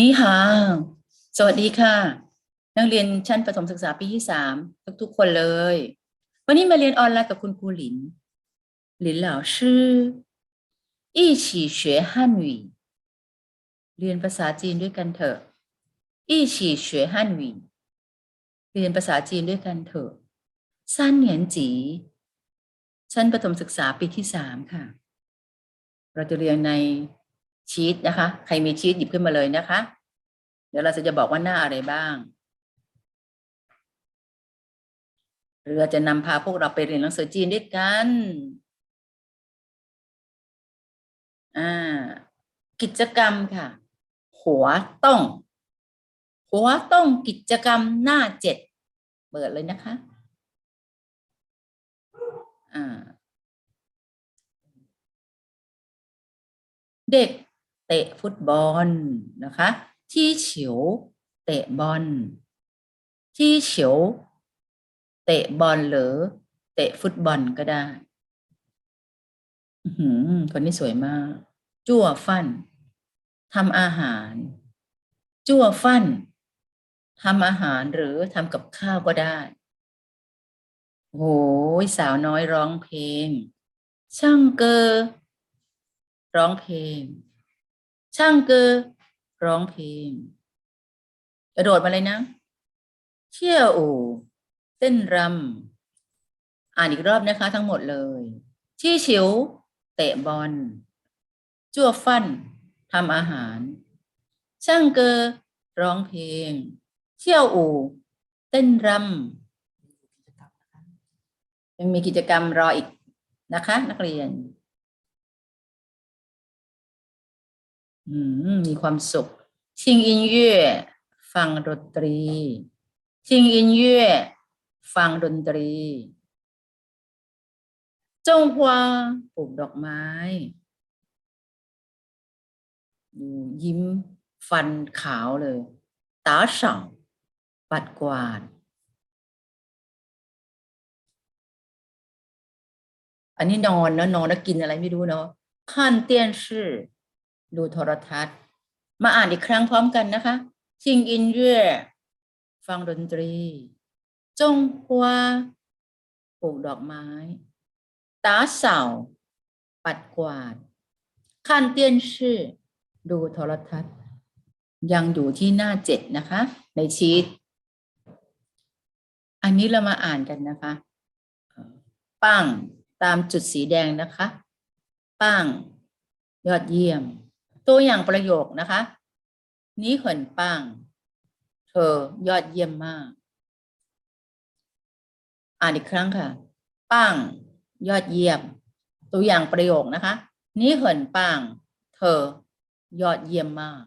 นี่ค่ะ สวัสดีค่ะ นักเรียนชั้นประถมศึกษาปีที่สามทุกทุกคนเลย วันนี้มาเรียนออนไลน์กับคุณครูหลิน หลินหล่าชื่ออีฉีเฉวฮั่นหวีเรียนภาษาจีนด้วยกันเถอะอีฉีเฉวฮั่นหวีเรียนภาษาจีนด้วยกันเถอะสั้นเหนียนจีชั้นประถมศึกษาปีที่สามค่ะ เราจะเรียนใน ชีตนะคะ ใครมีชีตหยิบขึ้นมาเลยนะคะ เดี๋ยวเราจะจะบอกว่าหน้าอะไรบ้าง เรือจะนำพาพวกเราไปเรียนหนังสือจีนด้วยกัน อ่า กิจกรรมค่ะ หัวต้อง หัวต้องกิจกรรมหน้าเจ็ด เปิดเลยนะคะ อ่าเด็ก เตะฟุตบอลนะคะที่เฉียวเตะบอลที่เฉียวเตะบอลหรือเตะฟุตบอลก็ได้หือคนนี้สวยมาก จั่วฟันทำอาหาร จั่วฟันทำอาหารหรือทำกับข้าวก็ได้โอ้ยสาวน้อยร้องเพลง ช่างเกอ ร้องเพลง ช่างเกอร้องเพลง กระโดดมาเลยนะเที่ยวอู่เต้นรำอ่านอีกรอบนะคะ ทั้งหมดเลย ที่ฉิว เตะบอลจั่วฟันทำอาหาร ช่างเกอร้องเพลงเที่ยวอู่ เต้นรำยังมีกิจกรรมรออีกนะคะ นักเรียน มมีความสุข听音乐ฟังดนตรี听音乐ฟังดนตรีจงฮวาปลูกดอกไม้ดูยิ้มฟันขาวเลยตาเฉาปัดกวาด อันนี้นอนเนอะนอนแล้วกินอะไรไม่รู้เนาะขั้นเตียนชื่อ ดูโทรทัศน์ มาอ่านอีกครั้งพร้อมกันนะคะชิงอินเย่ฟังดนตรี จงฮัวปลูกดอกไม้ ตาเสา ปัดกวาดขั้นเตียนชื่อ ดูโทรทัศน์ ยังอยู่ที่หน้าเจ็ดนะคะ ในชีตอันนี้เรามาอ่านกันนะคะปั้งตามจุดสีแดงนะคะปั้งยอดเยี่ยม ตัวอย่างประโยคนะคะนี้เหินปังเธอยอดเยี่ยมมาก อ่านอีกครั้งค่ะ ปังยอดเยี่ยม ตัวอย่างประโยคนะคะ นี้เหินปังเธอยอดเยี่ยมมาก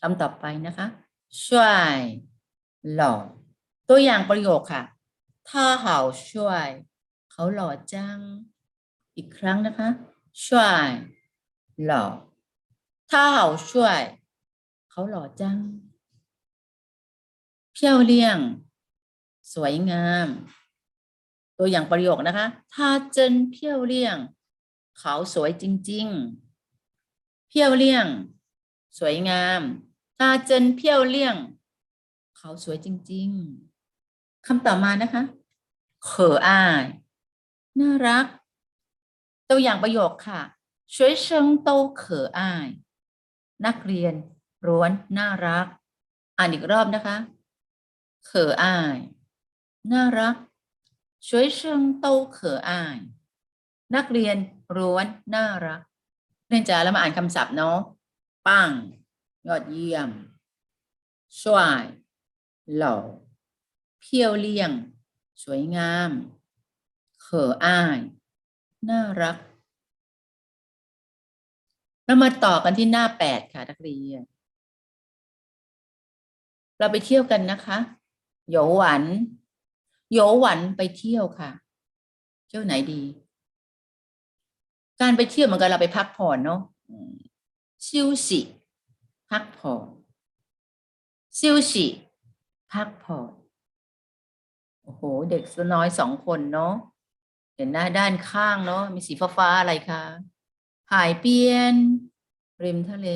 คำต่อไปนะคะช่วยหล่อตัวอย่างประโยคค่ะท่าเหาช่วย เขาหล่อจัง อีกครั้งนะคะช่วยหล่อ 他好帅เขาหล่อจัง เพียวเลี่ยง สวยงาม ตัวอย่างประโยคนะคะ他真漂亮เขาสวยจริงๆ เพียวเลี่ยง สวยงาม他真漂亮เขาสวยจริงๆ คำต่อมานะคะเขออาย น่ารัก ตัวอย่างประโยคค่ะ学生都可爱 นักเรียนร้วนน่ารัก อ่านอีกรอบนะคะ可爱น่ารัก学生都可爱นักเรียนร้วนน่ารักเรียนจ๋าแล้วมาอ่านคำศัพท์เนาะปัง ยอดเยี่ยมช่วยหล่อเพียวเลี่ยง สวยงามเขออ้าย น่ารัก เรามาต่อกันที่หน้าแปดค่ะนักเรียน เราไปเที่ยวกันนะคะโยหวันโยหวันไปเที่ยวค่ะ เที่ยวไหนดี การไปเที่ยวเหมือนกันเราไปพักผ่อนเนาะอืมชิวสิพักผ่อนชิวสิพักผ่อนโอ้โห เด็กน้อยสองคนเนาะเห็นหน้าด้านข้างเนาะมีสีฟ้าๆอะไรคะ หายเปียน ริมทะเล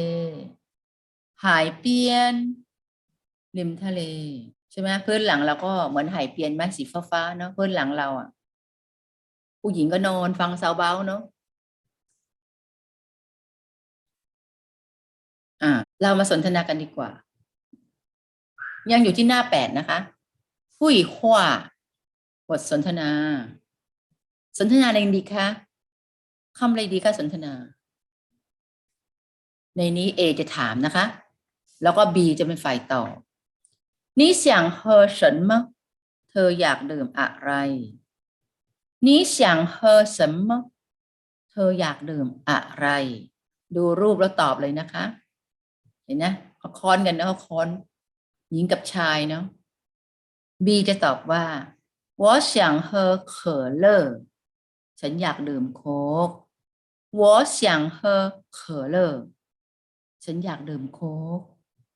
หายเปียน ริมทะเลใช่ไหมพื้นหลังเราก็เหมือนหายเปียนไหมสีฟ้าๆเนาะพื้นหลังเราอะ ผู้หญิงก็นอนฟังซาวเบาเนาะอ่า เรามาสนทนากันดีกว่า ยังอยู่ที่หน้าแปดนะคะผู้หญิงขว่าบทสนทนา สนทนาอะไรดีคะ คำอะไรดีคะสนทนา ในนี้ A จะถามนะคะ แล้วก็ B จะเป็นฝ่ายตอบ你想喝什么เธออยากดื่มอะไร你想喝什么เธออยากดื่มอะไร ดูรูปแล้วตอบเลยนะคะ เห็นนะเขาค้อนกันนะเขาค้อน หญิงกับชายเนาะ B จะตอบว่า我想喝可乐ฉันอยากดื่มโค้ก 我想喝可乐ฉันอยากดื่มโค้ก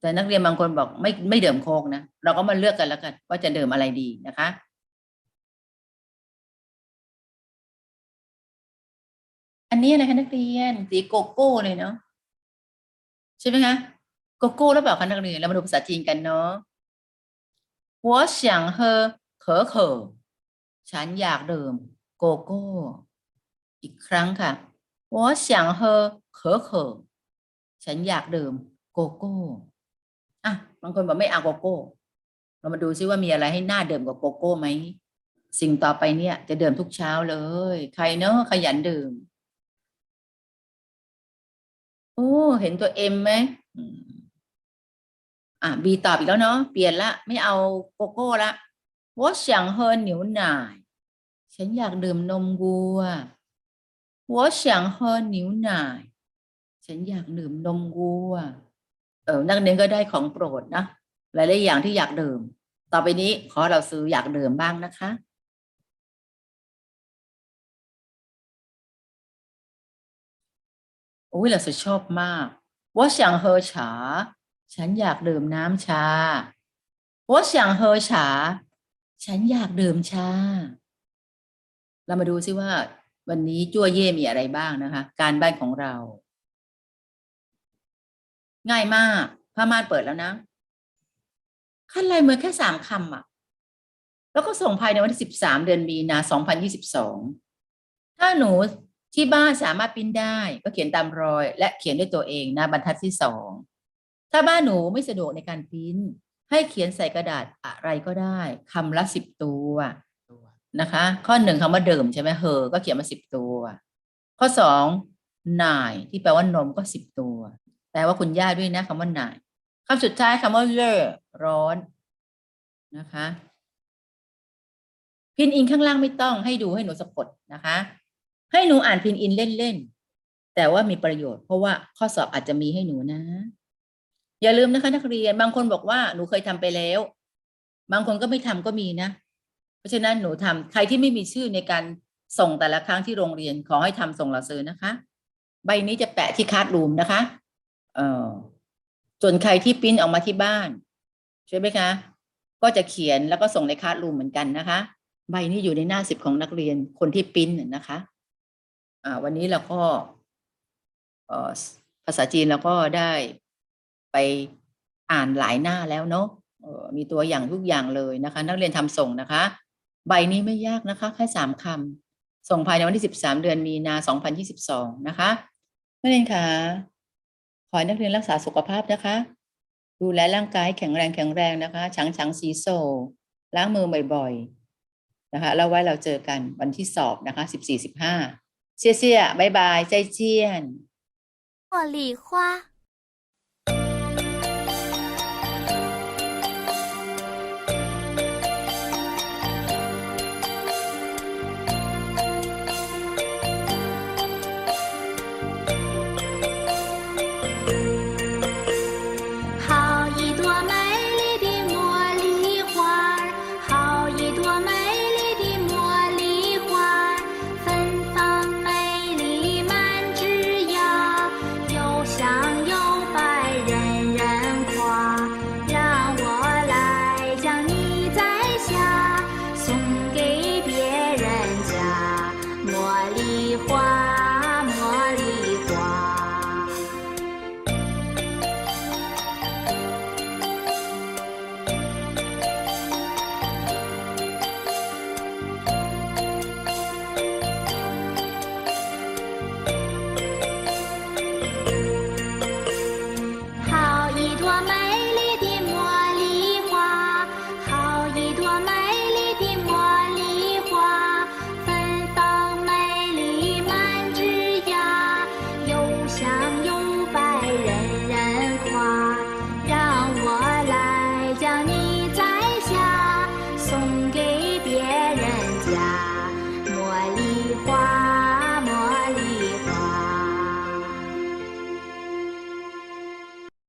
แต่นักเรียนบางคนบอกไม่ไม่ดื่มโค้กนะ เราก็มาเลือกกันแล้วกัน ว่าจะดื่มอะไรดีนะคะ อันนี้อะไรคะนักเรียนสีโกโก้เลยเนาะใช่ไหมคะโกโก้แล้วเปล่าคะนักเรียนเรามาดูภาษาจีนกันเนาะ我想喝可可ฉันอยากดื่มโกโก้ อีกครั้งค่ะ 我想喝可可ฉันอยากดื่มโกโก้ อ่ะ บางคนบอกไม่เอาโกโก้ เรามาดูซิว่ามีอะไรให้หน่าดื่มกว่าโกโก้ไหม สิ่งต่อไปเนี่ย จะดื่มทุกเช้าเลย ใครเนอะขยันดื่ม โอ้ เห็นตัวเอ็มไหมอืมอ่ะบีตอบอีกแล้วเนาะ เปลี่ยนละ ไม่เอาโกโก้ละ我想喝牛奶ฉันอยากดื่มนมวัว 我想喝牛奶ฉันอยากดื่มนมวัว เออ นักเรียนก็ได้ของโปรดนะ หลายๆอย่างที่อยากดื่ม ต่อไปนี้ขอเราซื้ออยากดื่มบ้างนะคะ อุ้ยเราสุดชอบมาก我想喝茶ฉันอยากดื่มน้ำชา我想喝茶ฉันอยากดื่มชา เรามาดูซิว่า วันนี้จั่วเย่มีอะไรบ้างนะคะ การบ้านของเรา ง่ายมากผ้าม่านเปิดแล้วนะ ขั้นลายมือแค่สามคำอะแล้วก็ส่งภายในวันที่สิบสามเดือนมีนาสองพันยี่สิบสองถ้าหนูที่บ้านสามารถปริ้นได้ ก็เขียนตามรอย และเขียนด้วยตัวเองนะบรรทัดที่สองถ้าบ้านหนูไม่สะดวกในการปริ้นให้เขียนใส่กระดาษอะไรก็ได้คำละสิบตัว นะคะ ข้อหนึ่งคำว่าเดิมใช่ไหมเฮอก็เขียนมาสิบตัว ข้อสองนายที่แปลว่านมก็สิบตัว แปลว่าคุณย่าด้วยนะคำว่านายคำสุดท้ายคำว่าเลอร้อนนะคะ พินอินข้างล่างไม่ต้องให้ดูให้หนูสะกดนะคะ ให้หนูอ่านพินอินเล่นๆแต่ว่ามีประโยชน์เพราะว่าข้อสอบอาจจะมีให้หนูนะ อย่าลืมนะคะนักเรียนบางคนบอกว่าหนูเคยทำไปแล้ว บางคนก็ไม่ทำก็มีนะ ราะฉะนั้นหนูทำใครที่ไม่มีชื่อในการส่งแต่ละครั้งที่โรงเรียนขอให้ทำส่งเราซื้อนะคะ ใบนี้จะแปะที่คาร์ดรูมนะคะ เออส่วนใครที่ปิ้นออกมาที่บ้านใช่ไหมคะ ก็จะเขียนแล้วก็ส่งในคาร์ดรูมเหมือนกันนะคะ ใบนี้อยู่ในหน้าสิบของนักเรียนคนที่ปิ้นนะคะ อ่า วันนี้เราก็เอ่อภาษาจีนเราก็ได้ไปอ่านหลายหน้าแล้วเนาะมีตัวอย่างทุกอย่างเลยนะคะ นักเรียนทำส่งนะคะ ใบนี้ไม่ยากนะคะ แค่สามคำส่งภายในวันที่สิบสามเดือนมีนาสองพันยี่สิบสองนะคะนักเรียนคะขอให้นักเรียนรักษาสุขภาพนะคะ ดูแลร่างกายแข็งแรงแข็งแรงนะคะฉังฉังสีโซล้างมือบ่อยๆนะคะแล้วไว้เราเจอกันวันที่สอบนะคะสิบสี่สิบห้าเชียเชียบายบายใจเจียนหลีควา